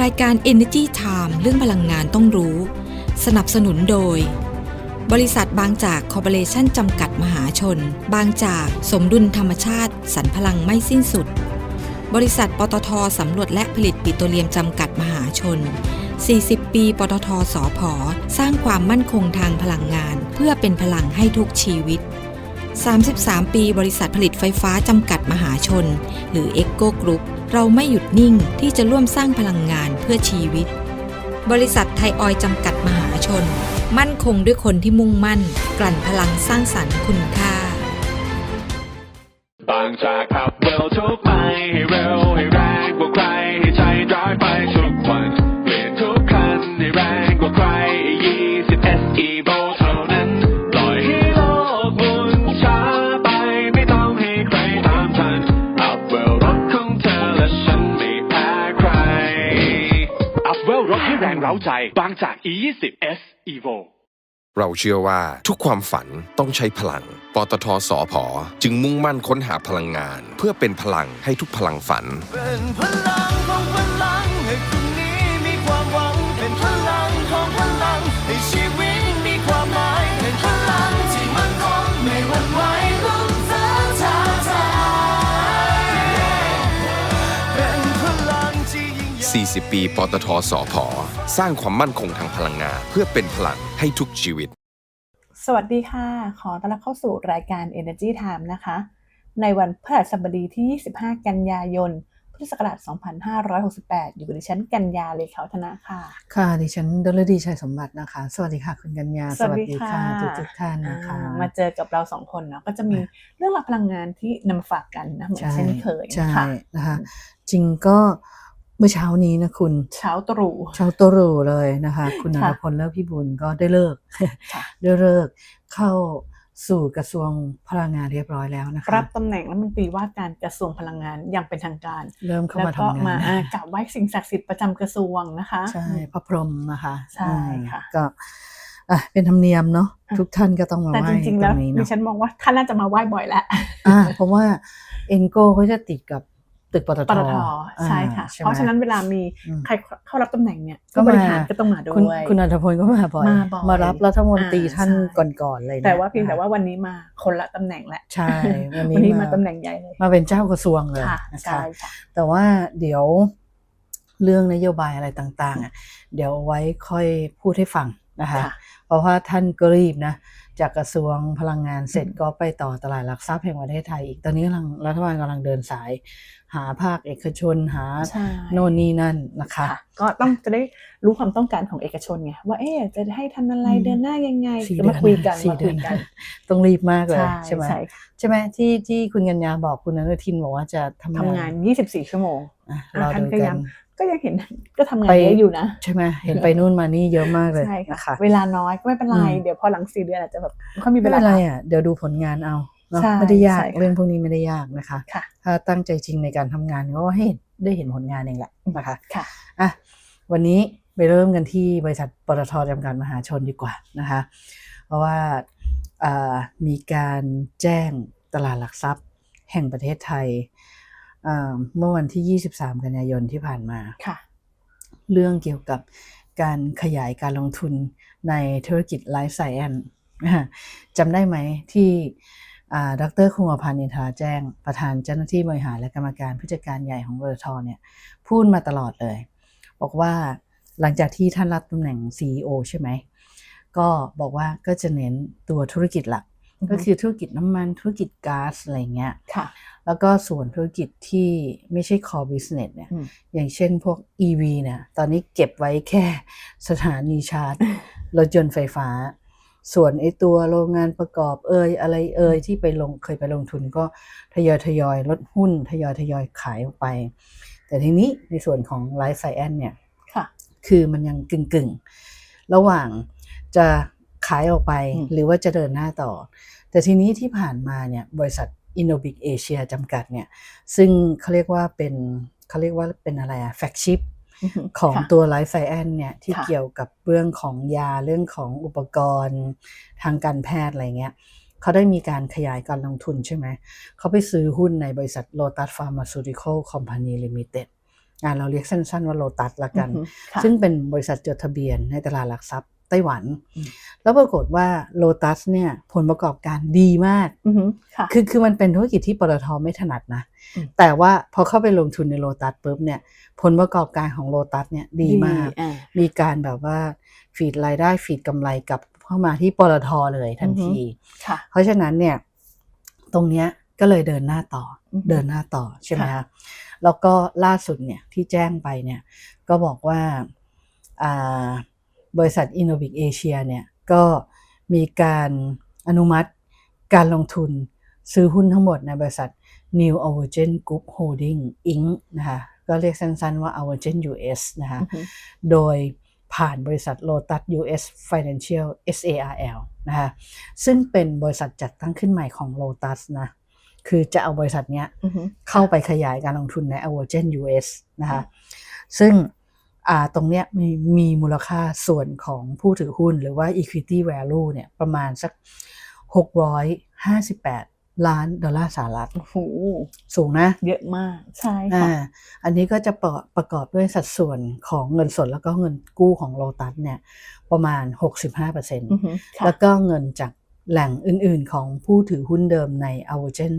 รายการ Energy Time เรื่องพลังงานต้องรู้ สนับสนุนโดย บริษัทบางจากคอร์ปอเรชั่นจำกัดมหาชน บางจากสมดุลธรรมชาติสรรพลังไม่สิ้นสุด บริษัทปตทสำรวจและผลิตปิโตรเลียมจำกัดมหาชน 40 ปี ปตทสอพอสร้างความมั่นคงทางพลังงาน เพื่อเป็นพลังให้ทุกชีวิต 33 ปี บริษัทผลิตไฟฟ้าจำกัดมหาชน หรือ e c o Group เราไม่หยุดนิ่งที่จะร่วมสร้างพลังงานเพื่อชีวิต บริษัทไทยออยจำกัดมหาชน มั่นคงด้วยคนที่มุ่งมั่น กลั่นพลังสร้างสรรค์คุณค่า บางจากขับเร็วทุกไปให้เร็วให้แรงกว่าใครให้ใจร้อยไปทุกวันเปลี่ยนทุกคันให้แรงกว่าใคร20 SE v าใจบางจาก E20 S Evo เราเชื่อว่าทุกความฝันต้องใช้พลัง ปตทสอพอจึงมุ่งมั่นค้นหาพลังงาน เพื่อเป็นพลังให้ทุกพลังฝันเป็นพลัง 40 ปี ปตทสอพอสร้างความมั่นคงทางพลังงานเพื่อเป็นพลังให้ทุกชีวิต สวัสดีค่ะ ขอต้อนรับเข้าสู่รายการ Energy Time นะคะ ในวันพฤหัสบดีที่ 25 กันยายน พุทธศักราช 2568 อยู่กับดิฉันกัญญาเลขาวัฒนะค่ะ ค่ะ ดิฉันดลดีชัยสมบัตินะคะ สวัสดีค่ะคุณกัญญา สวัสดีค่ะทุกทุกๆท่านนะคะอ่ามาเจอกับเราสองคนเนาะ ก็จะมีเรื่องราวพลังงานที่นำมาฝากกันนะ เหมือนเช่นเคยใช่ค่ะนะคะ จริงก็ เมื่อเช้านี้นะคุณ เช้าตรู่เช้าตรู่เลยนะคะ คุณนค่ะรพลเลิกพิบูลก็ได้เลิกค่ะได้เลิกเข้าสู่กระทรวงพลังงานเรียบร้อยแล้วนะคะรับตำแหน่งรัฐมนตรีว่าการกระทรวงพลังงานอย่างเป็นทางการ เริ่มเข้าแล้วมาก็ทำงานมาอ่ากราบไหว้สิ่งศักดิ์สิทธิ์ประจำกระทรวงนะคะใช่พระพรหมนะคะใช่อืมค่ะก็อะเป็นธรรมเนียมเนาะอะทุกท่านก็ต้องมาแต่ไหว้จริงๆตแล้วรงนี้ดิเนาะฉันมองว่าท่านน่าจะมาไหว้บ่อยแล้วอ่าเพราะว่าเอ็นโก้เขาจะติดกับ ตึกปตทปตทใช่ค่ะอ่เพราะฉะนั้นเวลามีอืมใครเข้ารับตำแหน่งเนี่ยก็ผู้บริหารมาก็ต้องมาด้วคุณยคุณอัธพลก็มาบ่อยมาบ่อยมารับรัฐมนตรีอ่าท่านใช่ก่อนๆเลยนะแต่ว่าเพียงแต่นะคะว่าวันนี้มาคนละตำแหน่งแหละใช่วันวันนี้นี้มาตำแหน่งใหญ่เลยมาเป็นเจ้ากระทรวงเลยค่ะนะใช่คะค่ะแต่ว่าเดี๋ยวเรื่องนโยบายอะไรต่างๆอะเดี๋ยวไว้ค่อยพูดให้ฟังนะคะค่ะเพราะว่าท่านก็รีบนะ จากกระทรวงพลังงานเสร็จอืมก็ไปต่อตลาดหลักทรัพย์แห่งประเทศไทยอีก ตอนนี้กำลังรัฐบาลกำลังเดินสาย หาภาคเอกชนหาใช่โน่นนี่นั่นนะคะค่ะก็ต้องจะได้รู้ความต้องการของเอกชนไงว่าเอ๊ะจะให้ทำอะไรอืมเดินหน้ายังไงสี่จะเดืมาคุยกันสี่มาเดืคุอยนกันต้องรีบมากเลยใช่ใช่ไหมใช่ค่ะใช่ไหมที่ที่คุณกัญญาบอกคุณอนุทินบอกว่าจะทำทำงาน 24 ชั่วโมงอะอะรอท่านดูก็กัยันง ก็ยังเห็นก็ทำงานไปเยอะอยู่นะ ใช่ไหมเห็นไปนู่นมานี่เยอะมากเลยใช่ค่ะนะคะเวลาน้อยก็ไม่เป็นไรอืมเดี๋ยวพอหลังสี่เดือนอาจจะแบบไม่ค่อยมีเวไม่ลาเป็นไรอะเดี๋ยวดูผลงานเอาเนอะใช่ไม่ได้ยากใช่ค่ะเรื่องพวกนี้ไม่ได้ยากนะคะค่ะถ้าตั้งใจจริงในการทำงานก็ให้ได้เห็นผลงานเองแหละนะคะค่ะอะวันนี้ไปเริ่มกันที่บริษัทปตทจำกัดมหาชนดีกว่านะคะ เพราะว่าอ่ามีการแจ้งตลาดหลักทรัพย์แห่งประเทศไทยอ่า เมื่อวันที่ 23 กันยายนที่ผ่านมาค่ะ เรื่องเกี่ยวกับการขยายการลงทุนในธุรกิจไลฟ์ไซแอนจำได้ไหมที่อ่าดรคงอภันธ์อินทราแจ้ง ประธานเจ้าหน้าที่บริหารและกรรมการผู้จัดการใหญ่ของบริทเนี่ยพูดมาตลอดเลย บอกว่าหลังจากที่ท่านรับตำแหน่ง CEO ใช่ไหม ก็บอกว่าก็จะเน้นตัวธุรกิจหลักอือฮึ ก็คือธุรกิจน้ำมันธุรกิจก๊าซอะไรเงี้ยค่ะ แล้วก็ส่วนธุรกิจที่ไม่ใช่ core business เนี่ยอืมอย่างเช่นพวก EV เนี่ยตอนนี้เก็บไว้แค่สถานีชาร์จ รถยนต์ไฟฟ้า ส่วนไอตัวโรงงานประกอบเอยอะไรเอยที่ไปลงเคยไปลงทุนก็ทยอยทยอยลดหุ้นทยอยทยอยขายออกไป แต่ทีนี้ในส่วนของ Life Science เนี่ยค่ะคือมันยังกึ่งกึ่งๆ ระหว่างจะ ขายออกไปอืมหรือว่าจะเดินหน้าต่อ แต่ทีนี้ที่ผ่านมาเนี่ยบริษัท Innobic Asia จำกัดเนี่ยซึ่งเขาเรียกว่าเป็นเขาเรียกว่าเป็นอะไรอะแฟกชิปอือฮึของค่ะตัว Life Science เนี่ยที่ค่ะเกี่ยวกับเรื่องของยาเรื่องของอุปกรณ์ทางการแพทย์อะไรเงี้ยเขาได้มีการขยายการลงทุนใช่ไหม เขาไปซื้อหุ้นในบริษัท Lotus Pharmaceutical Company Limited งานเราเรียกสั้นๆว่าโลตัสละกันอือฮึค่ะซึ่งเป็นบริษัทจดทะเบียนในตลาดหลักทรัพย์ ไต้หวันอืมแล้วปรากฏว่าโลตัสเนี่ยผลประกอบการดีมากอือฮึค่ะคือคือมันเป็นธุรกิจที่ปตทไม่ถนัดนะอืมแต่ว่าพอเข้าไปลงทุนในโลตัสปุ๊บเนี่ยผลประกอบการของโลตัสเนี่ยดีมากอ่ามีการแบบว่าฟีดรายได้ฟีดกำไรกลับเข้ามาที่ปตทเลยทันอือฮึทีค่ะเพราะฉะนั้นเนี่ยตรงเนี้ยก็เลยเดินหน้าต่อออฮึเดินหน้าต่อใช่ไหมค่ะคะแล้วก็ล่าสุดเนี่ยที่แจ้งไปเนี่ยก็บอกว่าอ่า บริษัท Innovic Asia เนี่ยก็มีการอนุมัติการลงทุนซื้อหุ้นทั้งหมดในบริษัท New Avergen Group Holding Inc. นะคะก็เรียกสั้นๆว่า Avergen US นะคะอือฮึโดยผ่านบริษัท Lotus US Financial SARL นะคะซึ่งเป็นบริษัทจัดตั้งขึ้นใหม่ของ Lotus นะคือจะเอาบริษัทเนี้ยอือฮึเข้าไปขยายการลงทุนใน a v e r g e n US นะคะซึ่งอ่า ตรงเนี้ยมีมีมูลค่าส่วนของผู้ถือหุ้นหรือว่า equity value เนี่ยประมาณสัก 658 ล้านดอลลาร์สหรัฐโอ้โหสูงนะ เยอะมากใช่อ่าค่ะอันนี้ก็จะประประกอบด้วยสัดส่วนของเงินสดแล้วก็เงินกู้ของโลตัสเนี่ยประมาณ 65%อือฮึค่ะแล้วก็เงินจากแหล่งอื่นๆของผู้ถือหุ้นเดิมใน a v e r g e n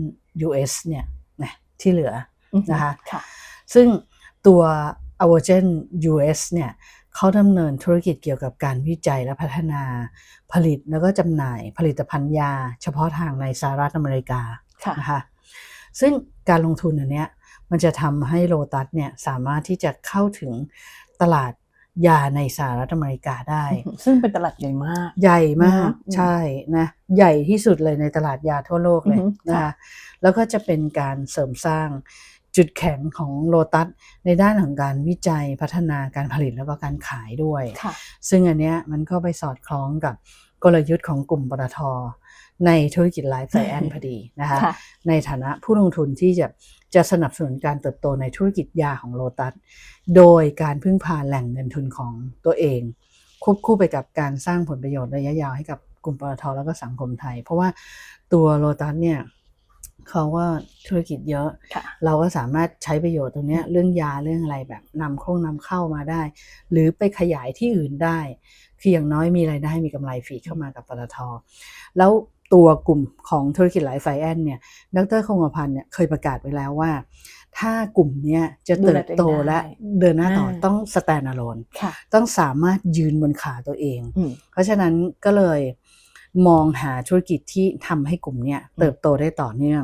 US เนี่ยนะที่เหลืออือฮึนะคะค่ะซึ่งตัว a v e r g e n US เนี่ยเขาดำเนินธุรกิจเกี่ยวกับการวิจัยและพัฒนาผลิตแล้วก็จำหน่ายผลิตภัณฑ์ยา เฉพาะทางในสหรัฐอเมริกาค่ะนะคะซึ่งการลงทุนอันเนี้ยมันจะทำให้โลตัสเนี่ยสามารถที่จะเข้าถึงตลาดยาในสหรัฐอเมริกาได้อือฮึซึ่งเป็นตลาดใหญ่มาก ใหญ่มากอืมใช่นะใหญ่ที่สุดเลยในตลาดยาทั่วโลกเลยอือฮึนะค่ะคะแล้วก็จะเป็นการเสริมสร้าง จุดแข็งของโลตัสในด้านของการวิจัยพัฒนาการผลิตแล้วก็การขายด้วยค่ะซึ่งอันเนี้ยมันก็ไปสอดคล้องกับกลยุทธ์ของกลุ่มปตทในธุรกิจไลฟ์ไซแอนพอดีนะคะค่ะในฐานะผู้ลงทุนที่จะจะสนับสนุนการเติบโตในธุรกิจยาของโลตัส โดยการพึ่งพาแหล่งเงินทุนของตัวเอง ควบคู่ไปกับการสร้างผลประโยชน์ระยะยาวให้กับกลุ่มปตทแล้วก็สังคมไทย เพราะว่าตัวโลตัสเนี่ย เขาว่าธุรกิจเยอะค่ะเราก็สามารถใช้ประโยชน์ตรงเนี้ยเรื่องยาเรื่องอะไรแบบนำเข้านำเข้ามาได้ หรือไปขยายที่อื่นได้ คืออย่างน้อยมีรายได้มีกำไรฝีเข้ามากับปตท แล้วตัวกลุ่มของธุรกิจไลฟ์ไฟแอนเนี่ย ดรคงกระพันธ์เนี่ยเคยประกาศไว้แล้วว่า ถ้ากลุ่มเนี้ยจะเติบโตดูแลตัวเองได้และเดินหน้าต่ออ่าต้อง stand alone ค่ะต้องสามารถยืนบนขาตัวเองอืมเพราะฉะนั้นก็เลย มองหาธุรกิจที่ทำให้กลุ่มเนี้ยเติบโตได้ต่อเนื่อง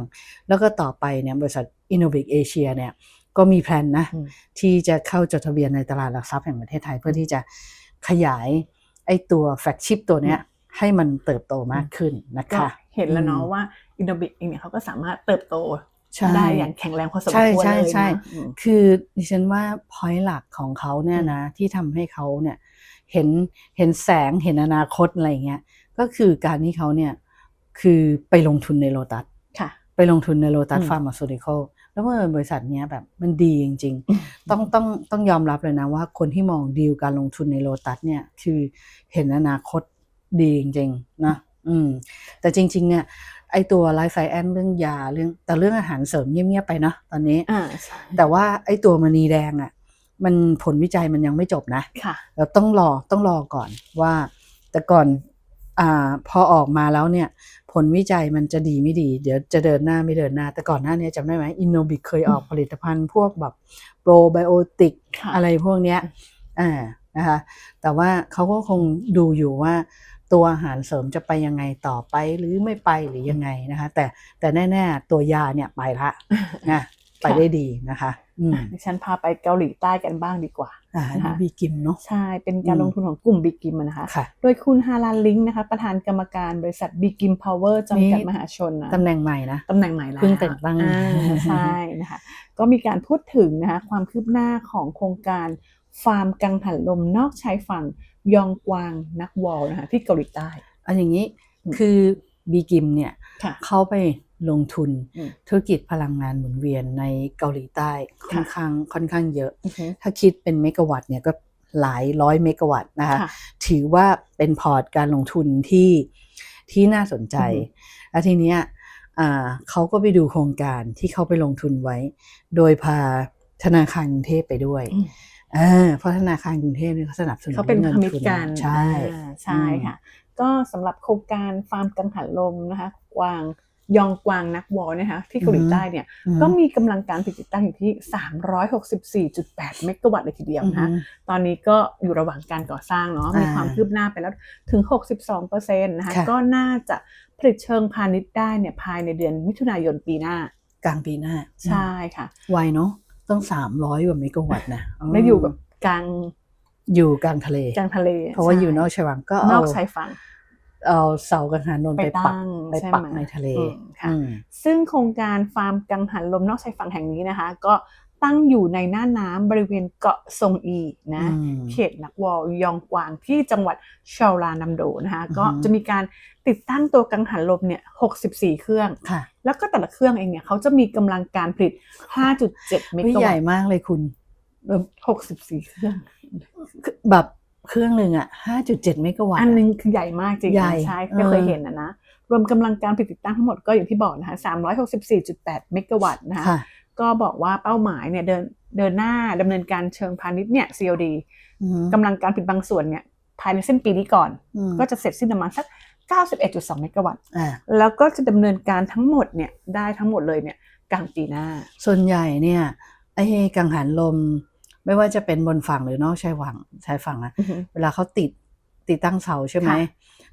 แล้วก็ต่อไปเนี่ยบริษัท Innovic Asia เนี่ยก็มีแพลนนะอืมที่จะเข้าจดทะเบียนในตลาดหลักทรัพย์แห่งประเทศไทย เพื่อที่จะขยายไอ้ตัวแฟกชิปตัวเนี้ยให้มันเติบโตมากขึ้นนะก็คะ เห็นแล้วเนาะอืมว่าอินโดบิกเองเนี่ยเขาก็สามารถเติบโตใช่ได้อย่างแข็งแรงพอสมใช่ควรใช่เลยใช่นะอืมคือดิฉันว่าพอยต์หลักของเขาเนี่ยนะที่ทำให้เขาเนี่ยเห็นเห็นแสงเห็นอนาคตอะไรเงี้ย ก็คือการที่เขาเนี่ยคือไปลงทุนในโลตัสค่ะไปลงทุนในโลตัสอืมฟาร์มาซูติคอลแล้วเมื่อบริษัทเนี้ยแบบมันดีจริงอืมๆต้องต้องต้องยอมรับเลยนะว่าคนที่มองดีลการลงทุนในโลตัสเนี่ยคือเห็นอนาคตดีจริงๆนะอืมแต่จริง ๆ เนี่ยไอตัวไลฟ์ไซแอนเรื่องยาเรื่องแต่เรื่องอาหารเสริมเงียบๆไปเนาะตอนนี้อ่าใช่แต่ว่าไอ้ตัวมณีแดงอะ่ะมันผลวิจัยมันยังไม่จบนะค่ะเราต้องรอต้องรอก่อนว่า แต่ก่อน อ่าพอออกมาแล้วเนี่ย ผลวิจัยมันจะดีไม่ดี เดี๋ยวจะเดินหน้าไม่เดินหน้า แต่ก่อนหน้านี้จำได้ไหมอินโนบิเคยออกผลิตภัณฑ์พวกแบบโปรไบโอติกค่ะอะไรพวกเนี้ยอ่านะคะแต่ว่าเขาก็คงดูอยู่ว่าตัวอาหารเสริมจะไปยังไงต่อไปหรือไม่ไปหรือยังไงนะคะ แต่แต่แน่ ๆ ตัวยาเนี่ยไปละนะไปได้ดีนะคะอืม ดิฉันพาไปเกาหลีใต้กันบ้างดีกว่าอ่าอันนี้ค่ะบีกิมเนาะใช่ เป็นการอืมลงทุนของกลุ่มบิกิมนะคะค่ะโดยคุณฮาลานลิงนะคะ ประธานกรรมการบริษัทบิกิมพาวเวอร์จำกัดนี่มหาชนนะตำแหน่งใหม่นะตำแหน่งใหม่แล้วเพิ่งแต่งตั้งอ่าใช่นะคะ ก็มีการพูดถึงนะคะความคืบหน้าของโครงการฟาร์มกังหันลมนอกชายฝั่งยองกวางนักวอลนะคะที่เกาหลีใต้อันอย่างนี้อืมคือบีกิมเนี่ยค่ะเข้าไป ลงทุนอืมธุรกิจพลังงานหมุนเวียนในเกาหลีใต้ค่อนข้างค่อนข้างเยอะอือฮึถ้าคิดเป็นเมกะวัตต์เนี่ยก็หลายร้อยเมกะวัตต์นะคะค่ะถือว่าเป็นพอร์ตการลงทุนที่ที่น่าสนใจอือฮึแล้วทีเนี้ยอ่าเขาก็ไปดูโครงการที่เขาไปลงทุนไว้ โดยพาธนาคารกรุงเทพไปด้วยอืมอ่าเพราะธนาคารกรุงเทพเนี่ยเขาสนับสนุนเขาเป็นงิพามิตทุรกันใช่อ่าใช่ค่ะ ก็สำหรับโครงการฟาร์มกังหันลมนะคะกวาง ยองกวางนักวอลเนยนะคะที่เกาหลีใต้เนี่ยอืมก็มีกำลังการผลิตติดตั้งอยู่ที่ 364.8 เมกะวัตต์เลยทีเดียวนะคะอืมตอนนี้ก็อยู่ระหว่างการก่อสร้างเนาะมีอ่าความคืบหน้าไปแล้วถึง 62%นะคะค่ะก็น่าจะผลิตเชิงพาณิชย์ได้เนี่ยภายในเดือนมิถุนายนปีหน้ากลางปีหน้า ใช่ค่ะ ไวเนาะต้องสามร้อยกว่าเมกะวัตต์นะและอยู่แบบกลางอยู่กลางทะเลกลางทะเล เพราะว่าใช่อยู่นอกชายวังก็นเอาอกชายฝั่ง เอาเสากังหันนนท์ไปไปปักตั้งไปใช่ปักไหมในทะเลอืมค่ะอืมซึ่งโครงการฟาร์มกังหันลมนอกชายฝั่งแห่งนี้นะคะ ก็ตั้งอยู่ในหน้าน้ำบริเวณเกาะซงอีนะอืมเขตนักวอลยองกวางที่จังหวัดชาวลานัมโดนะคะอือฮึก็จะมีการติดตั้งตัวกังหันลมเนี่ย64 เครื่องค่ะแล้วก็แต่ละเครื่องเองเนี่ยเขาจะมีกำลังการผลิต 5.7 เมเฮ้ยกะใหวัญ่ตต์มากเลยคุณแบบ64 เครื่องแบบ เครื่องหนึ่งอะห้าจุดเจ็ดเมกะวัตต์อันนึงคือใหญ่มากจริงใหญ่นะใช่เออไม่เคยเห็นนะนะรวมกำลังการผลิตติดตั้งทั้งหมดก็อย่างที่บอกนะคะ364.8 เมกะวัตต์นะคะค่ะก็บอกว่าเป้าหมายเนี่ยเดินเดินหน้าดำเนินการเชิงพาณิชย์เนี่ย COD อืมกำลังการผลิตบางส่วนเนี่ยภายในสิ้นปีนี้ก่อนอืมก็จะเสร็จสิ้นประมาณสัก 91.2 เมกะวัตต์อ่าแล้วก็จะดำเนินการทั้งหมดเนี่ยได้ทั้งหมดเลยเนี่ยกลางปีหน้า ส่วนใหญ่เนี่ยไอ้กังหันลม ไม่ว่าจะเป็นบนฝั่งหรือนอกชายฝั่งชายฝั่งนะเวลาเขาติดติดตั้งเสาใช่ไหมค่ะ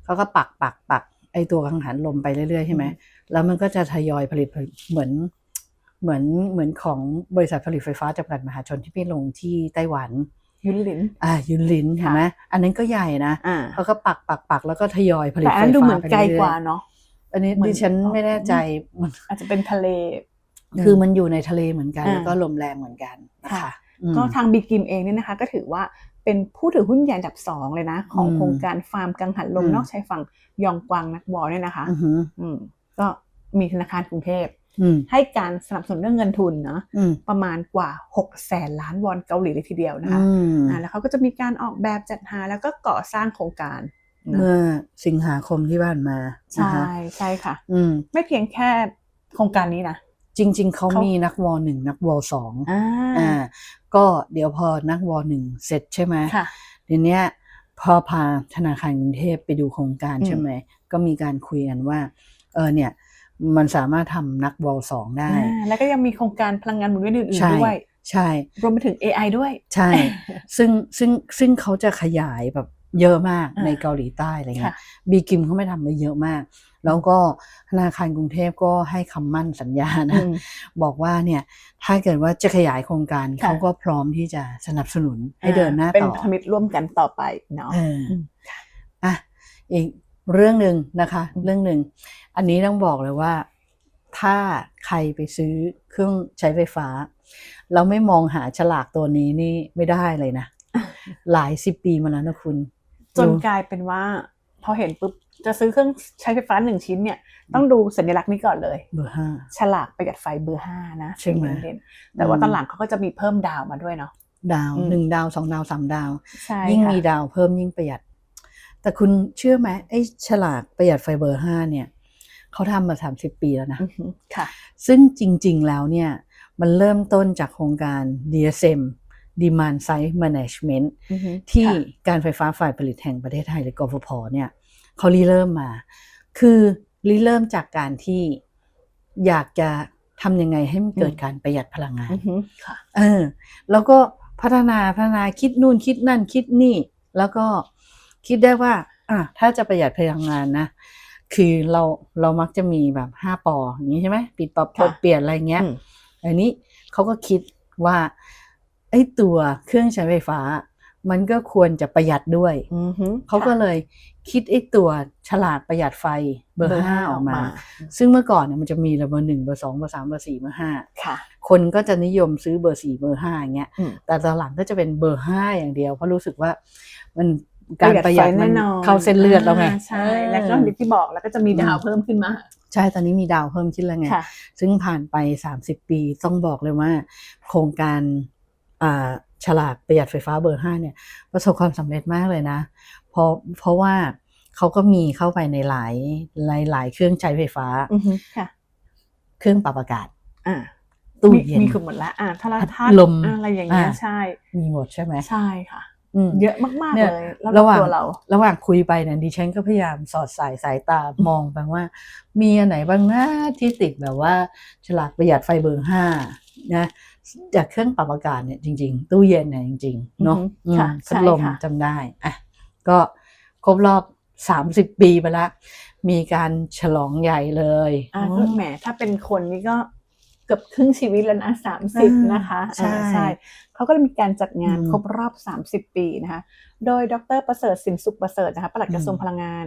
เขาก็ปักปักปักไอ้ตัวกังหันลมไปเรื่อยๆใช่ไหมอืมแล้วมันก็จะทยอยผลิตเหมือนเหมือนเหมือนของบริษัทผลิตไฟฟ้าจำกัดมหาชนที่ไปลงที่ไต้หวันยุนลินอ่ายุนลินเห็นไหมอันนั้นก็ใหญ่นะอ่าเขาก็ปักปักปักแล้วก็ทยอยผลิตแต่อันไฟนั้นดูเหมืฟ้าอนไปไกลเรื่อยๆกว่าเนาะอันนี้เหมือนดิฉันไม่แน่ใจมันอาจจะเป็นทะเล คือมันอยู่ในทะเลเหมือนกันอ่าแล้วก็ลมแรงเหมือนกันนะค่ะคะอืม ก็ทางบีกิมเองเนี่ยนะคะ ก็ถือว่าเป็นผู้ถือหุ้นใหญ่อันดับสองเลยนะ ของอืมโครงการฟาร์มกังหันลมอืมนอกชายฝั่งยองกวางนักวอลเนี่ยนะคะอือหืออืมก็มีธนาคารกรุงเทพอืมให้การสนับสนุนเรื่องเงินทุนเนาะอืมประมาณกว่า6แสนล้านวอนเกาหลีเลยทีเดียวนะคะอืมอ่าแล้วเขาก็จะมีการออกแบบจัดหาแล้วก็ก่อสร้างโครงการนะเมื่อสิงหาคมที่ผ่านมาใช่นะคะใช่ค่ะ อืมไม่เพียงแค่โครงการนี้นะจริง ๆเขาเขามีมีนักวอลหนึ่งนักวอลสองอ่าอ่า ก็เดี๋ยวพอนักวอลหนึ่งเสร็จใช่ไหมค่ะทีเนี้ยพอพาธนาคารกรุงเทพไปดูโครงการอืมใช่ไหมก็มีการคุยกันว่า เออเนี่ยมันสามารถทำนักวอลสองได้อ่าแล้วก็ยังมีโครงการพลังงานหมุนเวียนอื่นใช่ๆด้วย ใช่ รวมไปถึง AI ด้วย ใช่ ซึ่งซึ่งซึ่งเขาจะขยายแบบเยอะมากอ่าในเกาหลีใต้อะไรเงี้ค่ะยบีกิมเขาไม่ทำไปเยอะมาก แล้วก็ธนาคารกรุงเทพก็ให้คำมั่นสัญญาอืนะมบอกว่าเนี่ยถ้าเกิดว่าจะขยายโครงการค่ะเขาก็พร้อมที่จะสนับสนุนให้เดินหน้าเป็นต่อพันธมิตรร่วมกันต่อไปเนาะเอออมอะอีกเรื่องหนึ่งนะคะ เรื่องหนึ่งอันนี้ต้องบอกเลยว่า ถ้าใครไปซื้อเครื่องใช้ไฟฟ้า เราไม่มองหาฉลากตัวนี้นี่ไม่ได้เลยนะ หลายสิบปีมาแล้วนะคุณ จนดูกลายเป็นว่า พอเห็นปุ๊บ จะซื้อเครื่องใช้ไฟฟ้าหนึ่งชิ้นเนี่ยต้องดูสัญลักษณ์นี้ก่อนเลย เบอร์ห้า ฉลากประหยัดไฟเบอร์ห้านะใช่ไหม เด่นๆแต่ว่าอืมตอนหลังเขาก็จะมีเพิ่มดาวมาด้วยเนาะ ดาวอืม หนึ่งดาวสองดาวสามดาว ใช่ยิ่งค่ะมีดาวเพิ่มยิ่งประหยัด แต่คุณเชื่อไหมไอ้ฉลากประหยัดไฟเบอร์ห้าเนี่ยเขาทำมาสามสิบปีแล้วนะ อือหือค่ะ ซึ่งจริงๆแล้วเนี่ย มันเริ่มต้นจากโครงการ DSM Demand Side Management อือหือที่ค่ะ การไฟฟ้าฝ่ายผลิตแห่งประเทศไทยหรือกฟผเนี่ย เขาริเริ่มมา คือริเริ่มจากการที่อยากจะทำยังไงให้มันเกิดการประหยัดพลังงานอือหือค่ะเออ แล้วก็พัฒนาพัฒนาคิดนู่นคิดนั่นคิดนี่ แล้วก็คิดได้ว่า อะถ้าจะประหยัดพลังงานนะ คือเราเรามักจะมีแบบห้าปออย่างนี้ใช่ไหมปิดปรับค่ะเปลี่ยนอะไรเงี้ยอืมอันนี้เขาก็คิดว่าไอ้ตัวเครื่องใช้ไฟฟ้า มันก็ควรจะประหยัดด้วยอือหือเขาก็ค่ะเลย คิดไอ้ตัวฉลากประหยัดไฟเบอร์ห้าออกมา ซึ่งเมื่อก่อนเนี่ยมันจะมีเบอร์หนึ่งเบอร์สองเบอร์สามเบอร์สี่เบอร์ห้าค่ะคนก็จะนิยมซื้อเบอร์สี่เบอร์ห้าอย่างเงี้ยอืมแต่ตอนหลังก็จะเป็นเบอร์ห้าอย่างเดียว เพราะรู้สึกว่ามันการประหยัดไฟมันแน่นอนเข้าเส้นเลือดแล้วไงาใช่แล้วก็อย่างที่บอกแล้วก็จะมีดาวอืมเพิ่มขึ้นมา ใช่ตอนนี้มีดาวเพิ่มขึ้นแล้วไงค่ะซึ่งผ่านไป 30 ปีต้องบอกเลยว่า โครงการอ่าฉลากประหยัดไฟฟ้าเบอร์ห้าเนี่ย ประสบความสำเร็จมากเลยนะเพ ราะเพราะว่าเขาก็มีเข้าไปในหลายหลายหลายเครื่องใช้ไฟฟ้าอือหือค่ะเครื่องปรับอากาศอ่าตู้มีเย็นมีคือหมดแล้วอ่าโทรทัศน์ลมอะไรอย่างเงี้ยอ่าใช่ มีหมดใช่ไหมใช่ค่ะอืมเยอะมากๆเนี่ยเลยแล้วระหว่างตัวเรา ระหว่างคุยไปเนี่ยดิฉันก็พยายามสอดสายสายตามองไปว่า มีอันไหนบ้างนะที่ติดแบบว่าฉลากประหยัดไฟเบอร์ห้านะจากเครื่องปรับอากาศเนี่ยจริง ๆ ตู้เย็นเนี่ยจริงๆเนาะอือฮึอืมค่ะพัดลมใช่ค่ะจำได้อะ ก็ครบรอบสามสิบปีไปแล้วมีการฉลองใหญ่เลยอ่าก็แหมถ้าเป็นคนนี่ก็เกือบครึ่งชีวิตแล้วนะสามสิบอ่านนะคะใช่อ่าใช่เขาก็เลยมีการจัดงานอืมครบรอบ30ปีนะคะ โดยดรประเสริฐสินสุขประเสริฐนะคะปลัดกระทรวงอืมพลังงาน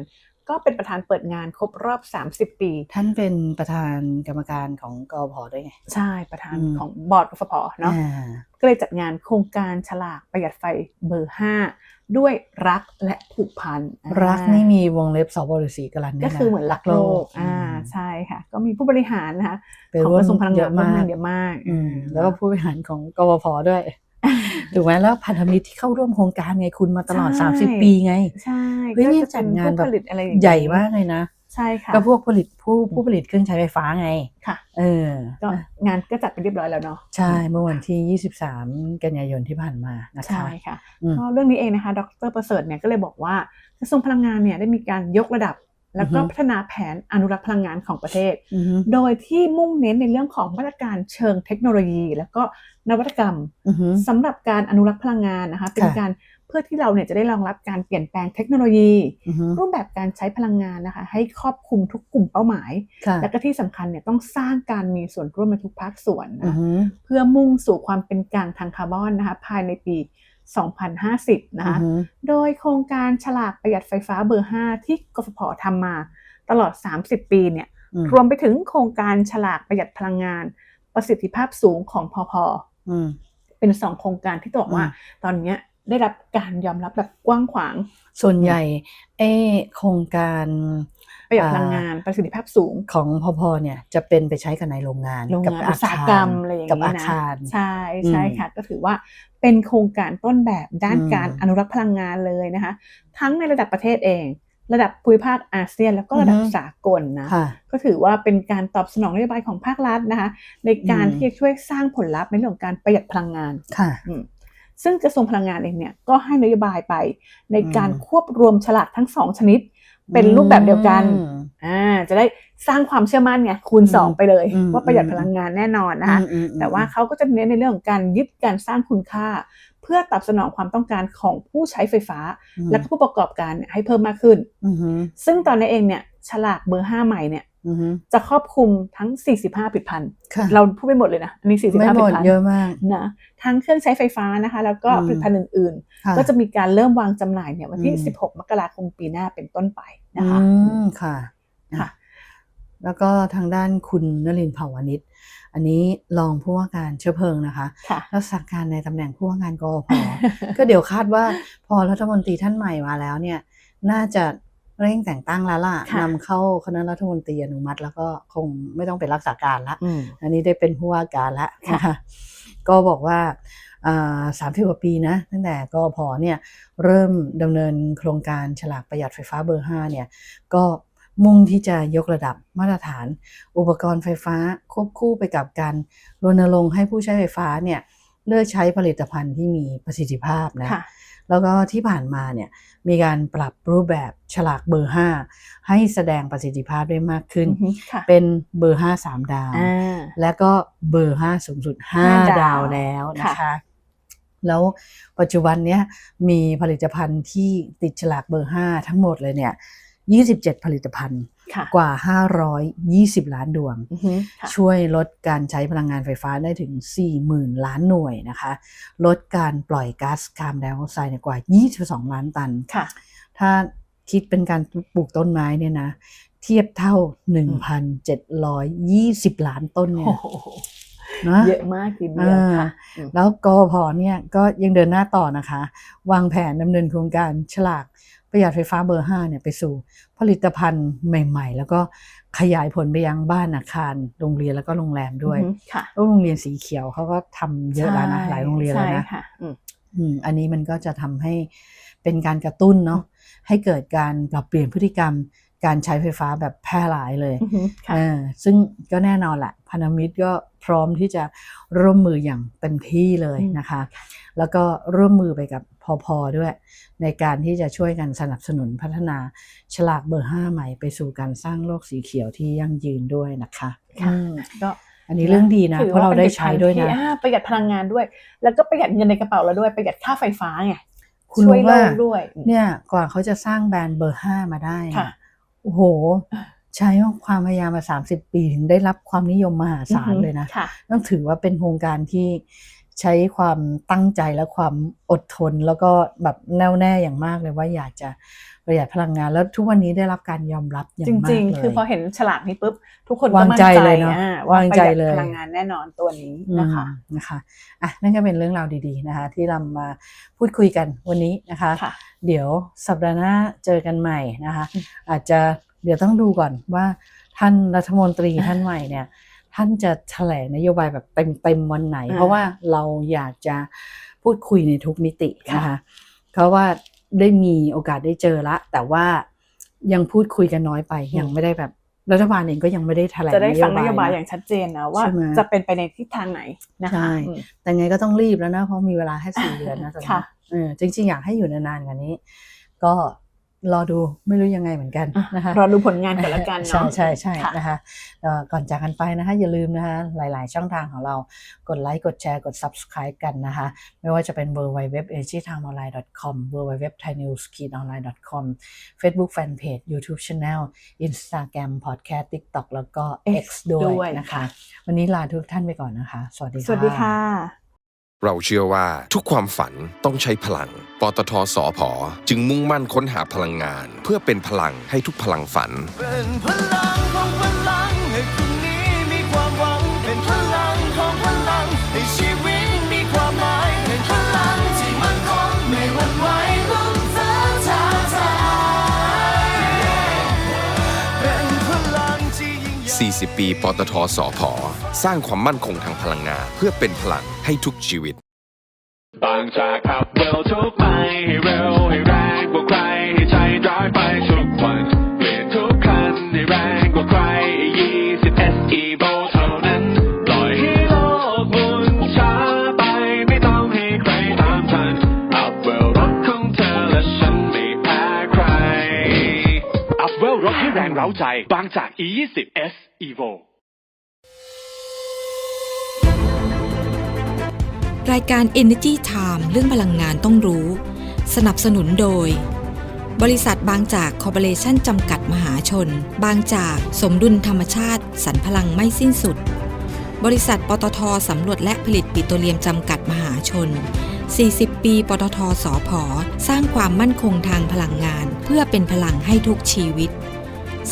ก็เป็นประธานเปิดงานครบรอบ 30 ปี ท่านเป็นประธานกรรมการของกอพด้วยไง ใช่ประธานอืมของบอร์ดกฟผเนาะอ่าก็เลยจัดงานโครงการฉลากประหยัดไฟเบอร์ 5 ด้วยรักและผูกพันอ่ารักนี่มีวงเล็บสบฤษีกรันด้วยก็นะคือเหมือนรักโลกอือ่ามใช่ค่ะ ก็มีผู้บริหารนะคะไปของร่วกมระทรวงพลังเยงานอะร่วมมากงานเยอะมากอืมแล้วก็ผู้บริหารของกบพด้วย ถูกไหมแล้วพันธมิตรที่เข้าร่วมโครงการไงคุณมาตลอดใช่30 ปีไง ใช่เฮ้ยก็นี่จะจัเป็ดนงานผู้แบบผลิตอะไรอย่างใหญ่มากเลยนะใช่ค่ะก็พวกผลิตผู้ผู้ผลิตเครื่องใช้ไฟฟ้าไงค่ะ เออ ก็งานก็จัดไปเรียบร้อยแล้วเนาะใช่เมื่อวันที่ 23 กันยายนที่ผ่านมานะคะใช่ค่ะอืมก็เรื่องนี้เองนะคะ ดรประเสริฐเนี่ยก็เลยบอกว่ากระทรวงพลังงานเนี่ยได้มีการยกระดับ แล้วก็อือฮึพัฒนาแผนอนุรักษ์พลังงานของประเทศอือฮึโดยที่มุ่งเน้นในเรื่องของมาตรการเชิงเทคโนโลยี แล้วก็นวัตกรรมอือฮึสำหรับการอนุรักษ์พลังงานนะคะ เป็นค่ะการเพื่อที่เราเนี่ยจะได้รองรับการเปลี่ยนแปลงเทคโนโลยีอือฮึรูปแบบการใช้พลังงานนะคะ ให้ครอบคลุมทุกกลุ่มเป้าหมายค่ะและก็ที่สำคัญเนี่ยต้องสร้างการมีส่วนร่วมในทุกภาคส่วนอืนะอฮึเพื่อมุ่งสู่ความเป็นกลางทางคาร์บอนนะคะภายในปี 2050 นะคะอือฮึโดยโครงการฉลากประหยัดไฟฟ้าเบอร์ 5 ที่กฟผทำมาตลอด 30 ปีเนี่ยอืมรวมไปถึงโครงการฉลากประหยัดพลังงาน ประสิทธิภาพสูงของพอพออืมเป็นสองโครงการที่ต้องบอกว่าอืมตอนเนี้ยได้รับการยอมรับแบบกว้างขวาง ส่วนใหญ่เอโครงการ ประหยัดพลังงานประสิทธิภาพสูงของพอพอเนี่ยจะเป็นไปใช้กับในโรงงานโรงกับงานอาอุตสาหคารกรรมอะไรอย่างกับเงี้อายนะคารใช่ใช่อืมค่ะก็ถือว่าเป็นโครงการต้นแบบด้านอืมการอนุรักษ์พลังงานเลยนะคะ ทั้งในระดับประเทศเอง ระดับภูมิภาคอาเซียน แล้วก็ระดับสากลนะค่ะก็ถือว่าเป็นการตอบสนองนโยบายของภาครัฐนะคะ ในการอืมที่จะช่วยสร้างผลลัพธ์ในเรื่องของการประหยัดพลังงานค่ะอืมซึ่งกระทรวงพลังงานเองเนี่ยก็ให้นโยบายไปในการอืมควบรวมฉลากทั้งสองชนิด เป็นรูปแบบเดียวกันอืมอ่าจะได้สร้างความเชื่อมั่นไงคูณอืมสองไปเลยอืมว่าประหยัดอืมพลังงานแน่นอนนะคะอืมอืมแต่ว่าเขาก็จะเน้นในเรื่องของการยึดการสร้างคุณค่า เพื่อตอบสนองความต้องการของผู้ใช้ไฟฟ้าอืมและก็ผู้ประกอบการเนี่ยให้เพิ่มมากขึ้นอืมอืมซึ่งตอนนี้เองเนี่ยฉลากเบอร์5ใหม่เนี่ยอืม จะครอบคลุมทั้ง 45ผลิตภัณฑ์ค่ะเราพูดไปหมดเลยนะอันนี้ 45ผไม่ลิหมตดภัณฑ์เยอะมากนะทั้งเครื่องใช้ไฟฟ้านะคะ แล้วก็อืมผลิตภัณฑ์อื่นค่ๆก็จะมีการเริ่มวางจำหน่ายเนี่ยวันที่อืม16 มกราคมปีหน้าเป็นต้นไปนะคะอืมค่ะค่ะ แล้วก็ทางด้านคุณนรินทร์เผ่าวานิชอันนี้รองผู้ว่าการเชื้อเพลิงนะคะค่ะรักษาการในตำแหน่งผู้ว่าการกอพก็เดี๋ยวคาดว่าพอรัฐมนตรีท่านใหม่มาแล้วเนี่ย น่าจะ เร่งแต่งตั้งแล้วล่ะค่ะ นำเข้าคณะรัฐมนตรีอนุมัติ แล้วก็คงไม่ต้องเป็นรักษาการละ อืม อันนี้ได้เป็นผู้ว่าการแล้วค่ะนะคะก็บอกว่าสามสิบกว่าปีนะ ตั้งแต่กอพเนี่ยเริ่มดำเนินโครงการฉลากประหยัดไฟฟ้าเบอร์ 5 เนี่ยก็มุ่งที่จะยกระดับมาตรฐาน อุปกรณ์ไฟฟ้าควบคู่ไปกับการรณรงค์ให้ผู้ใช้ไฟฟ้าเนี่ยเลือกใช้ผลิตภัณฑ์ที่มีประสิทธิภาพนะ ค่ะ แล้วก็ที่ผ่านมาเนี่ยมีการปรับรูปแบบฉลากเบอร์ 5 ให้แสดงประสิทธิภาพได้มากขึ้นอือฮึค่ะเป็นเบอร์ 5 3 ดาวอ่าและก็เบอร์ 5 สูงสุดห้า5ดาวดาวแล้วนะค่ะคะแล้วปัจจุบันเนี้ยมีผลิตภัณฑ์ที่ติดฉลากเบอร์ 5 ทั้งหมดเลยเนี่ย 27 ผลิตภัณฑ์ค่ะกว่า 520 ล้านดวงอือฮึค่ะช่วยลดการใช้พลังงานไฟฟ้าได้ถึง 40,000 ล้านหน่วยนะคะ ลดการปล่อยก๊าซคาร์บอนไดออกไซด์เนี่ยกว่า 22 ล้านตันค่ะถ้าคิดเป็นการปลูกต้นไม้เนี่ยนะ เทียบเท่า 1,720 ล้านต้นเนี่โอ้ยโหนะเยอะมากทีเดียวค่ะอืมแล้วกอพเนี่ยก็ยังเดินหน้าต่อนะคะ วางแผนดำเนินโครงการฉลาก ประหยัดไฟฟ้าเบอร์5เนี่ยไปสู่ผลิตภัณฑ์ใหม่ ๆ แล้วก็ขยายผลไปยังบ้านอาคารโรงเรียนแล้วก็โรงแรมด้วยอือฮึค่ะแล้วโรงเรียนสีเขียวเขาก็ทำเยอะแล้วนะหลายโรงเรียนแล้วนะใช่ค่ะอืมอืมอันนี้มันก็จะทำให้เป็นการกระตุ้นเนาะให้เกิดการปรับเปลี่ยนพฤติกรรมการใช้ไฟฟ้าแบบแพร่หลายเลยอือฮึค่ะเออซึ่งก็แน่นอนแหละพันธมิตรก็พร้อมที่จะร่วมมืออย่างเต็มที่เลยอืมนะคะ แล้วก็ร่วมมือไปกับ พอพอด้วย ในการที่จะช่วยกันสนับสนุนพัฒนาฉลากเบอร์5ใหม่ไปสู่การสร้างโลกสีเขียวที่ยั่งยืนด้วยนะคะค่ะอืมก็อันนี้เรื่องดีนะถือเพราะเราได้ป็นใช้ด้วยผลิตนะภัณฑ์ที่อ่าประหยัดพลังงานด้วย แล้วก็ประหยัดเงินในกระเป๋าเราด้วยประหยัดค่าไฟฟ้าไงคุณช่วยรู้โลว่ากด้วยเนี่ยกว่าเขาจะสร้างแบรนด์เบอร์5มาได้นะค่ะโอ้โห ใช้ความพยายามมา 30 ปีถึงได้รับความนิยมมหาศาลเลยนะค่ะต้องถือว่าเป็นโครงการที่ ใช้ความตั้งใจและความอดทน แล้วก็แบบแน่วแน่อย่างมากเลยว่าอยากจะประหยัดพลังงาน แล้วทุกวันนี้ได้รับการยอมรับอย่าจงมากริงเลยๆคือพอเห็นฉลากนี้ปุ๊บ ทุกคนก็วางมั่นใจใจเลยเนอะอ่าวางใจเลยประหดพลังงานแน่นอนตัวนี้อืมนะคะนะคะอะนั่นก็เป็นเรื่องราวดีๆนะคะ ที่เรามาพูดคุยกันวันนี้นะคะค่ะเดี๋ยวสัปดาห์หน้าเจอกันใหม่นะคะ อาจจะเดี๋ยวต้องดูก่อนว่าท่านรัฐมนตรีท่านใหม่เนี่ย ท่านจะแถลงนโยบายแบบเต็มๆวันไหนอ่าเพราะว่าเราอยากจะพูดคุยในทุกมิตินะค่ะคะเพราะว่าได้มีโอกาสได้เจอละ แต่ว่ายังพูดคุยกันน้อยไปยังไม่ได้แบบรัฐบาลเองก็ยังไม่ได้แถลงจะได้ฟังนโยบายะอย่างชัดเจนนะว่าใช่ไหมจะเป็นไปในทิศทางไหนนะคะใช่อืมแต่ไงก็ต้องรีบแล้วนะเพราะมีเวลาแค่สี่เดือนนะตอนนี้ค่ะเออจริงๆอยากให้อยู่นานๆกว่านี้ ก็ รอดูไม่รู้ยังไงเหมือนกันอะนะคะรอดูผลงานกันละกันใช่เนาะใช่ใช่ค่ะนะคะเอ่อก่อนจากกันไปนะคะอย่าลืมนะคะหลาย ๆ ช่องทางของเรากดไลค์กดแชร์กด subscribe กันนะคะไม่ว่าจะเป็น w w w a g i t i m e o n l i n e c o m w w w t h a i n e w s k i n o n l i n e c o m Facebook Fanpage YouTube Channel Instagram Podcast TikTok แล้วก็ X ด้วด้วยยนะคะ วันนี้ลาทุกท่านไปก่อนนะคะ สวัสดีค่ะสวัสดีค่ะ เราเชื่อว่าทุกความฝันต้องใช้พลัง ปตทสอพอจึงมุ่งมั่นค้นหาพลังงาน เพื่อเป็นพลังให้ทุกพลังฝันเป็นพลังของ ปีปตทสพสร้างความมั่นคงทางพลังงานเพื่อเป็นพลังให้ทุกชีวิตบางจากขับเร็วทุกไปให้เร็วให้แรงกว่าใครให้ใจร้ายไปทุกวันเปลี่ยนทุกคันให้แรงกว่าใคร20 SE v o ร้าใจ บางจาก E20 S Evo รายการ Energy Time เรื่องพลังงานต้องรู้ สนับสนุนโดย บริษัทบางจากคอร์ปอเรชั่นจำกัดมหาชน บางจากสมดุลธรรมชาติสรรพลังไม่สิ้นสุด บริษัทปตทสำรวจและผลิตปิโตรเลียมจำกัดมหาชน 40 ปีปตทสอพอสร้างความมั่นคงทางพลังงาน เพื่อเป็นพลังให้ทุกชีวิต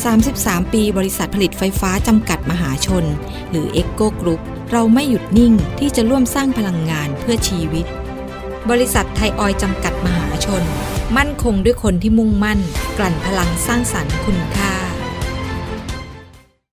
33 ปีบริษัทผลิตไฟฟ้าจำกัดมหาชน หรือ e c o Group เราไม่หยุดนิ่งที่จะร่วมสร้างพลังงานเพื่อชีวิต บริษัทไทยออยจำกัดมหาชน มั่นคงด้วยคนที่มุ่งมั่น กลั่นพลังสร้างสรรค์คุณค่า